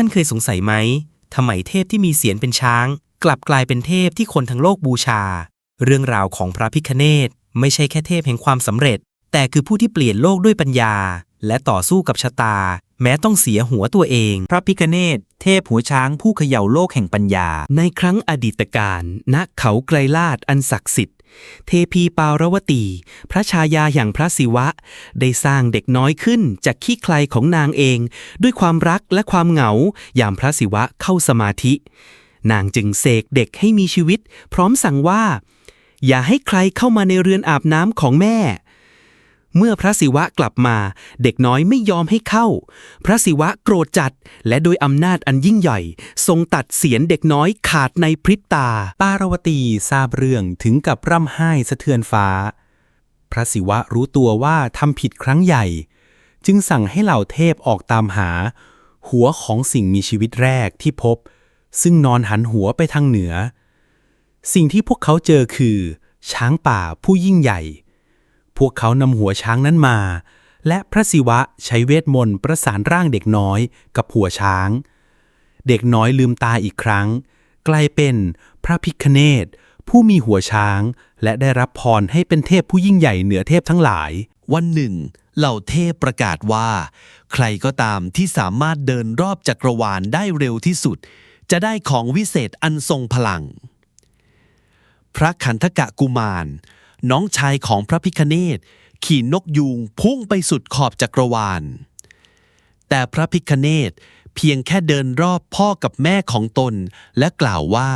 านเคยสงสัยไหมทำไมเทพที่มีเสียนเป็นช้าง กลับกลายเป็นเทพที่คนทั้งโลกบูชา เรื่องราวของพระพิคเนตไม่ใช่แค่เทพแห่งความสำเร็จ แต่คือผู้ที่เปลี่ยนโลกด้วยปัญญา และต่อสู้กับชะตา แม้ต้องเสียหัวตัวเอง พระพิคเนตเทพหัวช้างผู้เขย่าโลกแห่งปัญญา ในครั้งอดีตการณเขาไกลลาดอันศักดิ์สิทธิ์ เทพีปารวตี พระชายาอย่างพระศิวะ ได้สร้างเด็กน้อยขึ้นจากขี้ใครของนางเอง ด้วยความรักและความเหงา ยามพระศิวะเข้าสมาธิ นางจึงเสกเด็กให้มีชีวิต พร้อมสั่งว่า อย่าให้ใครเข้ามาในเรือนอาบน้ำของแม่ เมื่อพระศิวะกลับมา เด็กน้อยไม่ยอมให้เข้า พระศิวะโกรธจัด และโดยอำนาจอันยิ่งใหญ่ ทรงตัดเสียนเด็กน้อยขาดในพริบตา ปารวตีทราบเรื่องถึงกับร่ำไห้สะเทือนฟ้า พระศิวะรู้ตัวว่าทำผิดครั้งใหญ่ จึงสั่งให้เหล่าเทพออกตามหา หัวของสิ่งมีชีวิตแรกที่พบ ซึ่งนอนหันหัวไปทางเหนือ สิ่งที่พวกเขาเจอคือ ช้างป่าผู้ยิ่งใหญ่ พวกเขานำหัวช้างนั้นมา และพระศิวะใช้เวทมนต์ประสานร่างเด็กน้อยกับหัวช้าง เด็กน้อยลืมตาอีกครั้ง กลายเป็นพระพิคเนตผู้มีหัวช้าง และได้รับพรให้เป็นเทพผู้ยิ่งใหญ่เหนือเทพทั้งหลาย วันหนึ่ง เหล่าเทพประกาศว่า ใครก็ตามที่สามารถเดินรอบจักรวาลได้เร็วที่สุด จะได้ของวิเศษอันทรงพลัง พระขันธกะกุมาร น้องชายของพระพิคเนตขี่นกยูงพุ่งไปสุดขอบจักรวาล แต่พระพิคเนตเพียงแค่เดินรอบพ่อกับแม่ของตน และกล่าวว่า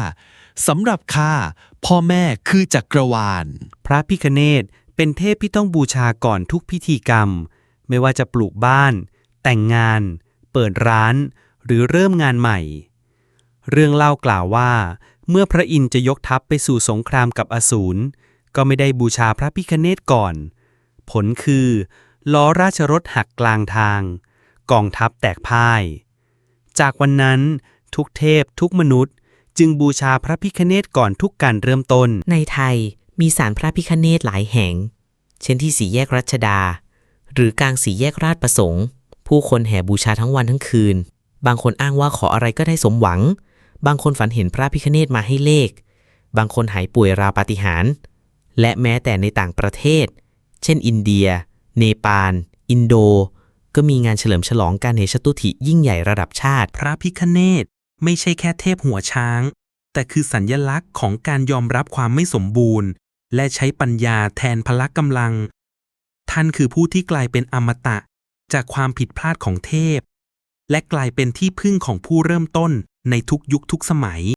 สำหรับข้าพ่อแม่คือจักรวาล พระพิคเนตเป็นเทพที่ต้องบูชาก่อนทุกพิธีกรรม ไม่ว่าจะปลูกบ้าน แต่งงาน เปิดร้าน หรือเริ่มงานใหม่ เรื่องเล่ากล่าวว่า เมื่อพระอินทร์จะยกทัพไปสู่สงครามกับอสูร ก็ไม่ได้บูชาพระพิคเนตก่อน ผลคือ ล้อราชรถหักกลางทาง กองทัพแตกพ่าย จากวันนั้นทุกเทพทุกมนุษย์ จึงบูชาพระพิคเนตก่อนทุกการเริ่มต้น ในไทยมีศาลพระพิคเนตหลายแห่ง เช่นที่สีแยกรัชดา หรือกลางสีแยกราชประสงค์ ผู้คนแห่บูชาทั้งวันทั้งคืน บางคนอ้างว่าขออะไรก็ได้สมหวัง บางคนฝันเห็นพระพิคเนตมาให้เลข บางคนหายป่วยราวปาฏิหาริย์ และแม้แต่ในต่างประเทศ เช่น อินเดีย เนปาล อินโด ก็มีงานเฉลิมฉลองการเหชตุถิยิ่งใหญ่ระดับชาติ พระพิคเนตไม่ใช่แค่เทพหัวช้าง แต่คือสัญญลักษณ์ของการยอมรับความไม่สมบูรณ์ และใช้ปัญญาแทนพละกำลัง ท่านคือผู้ที่กลายเป็นอมตะ จากความผิดพลาดของเทพ และกลายเป็นที่พึ่งของผู้เริ่มต้นในทุกยุคทุกสมัย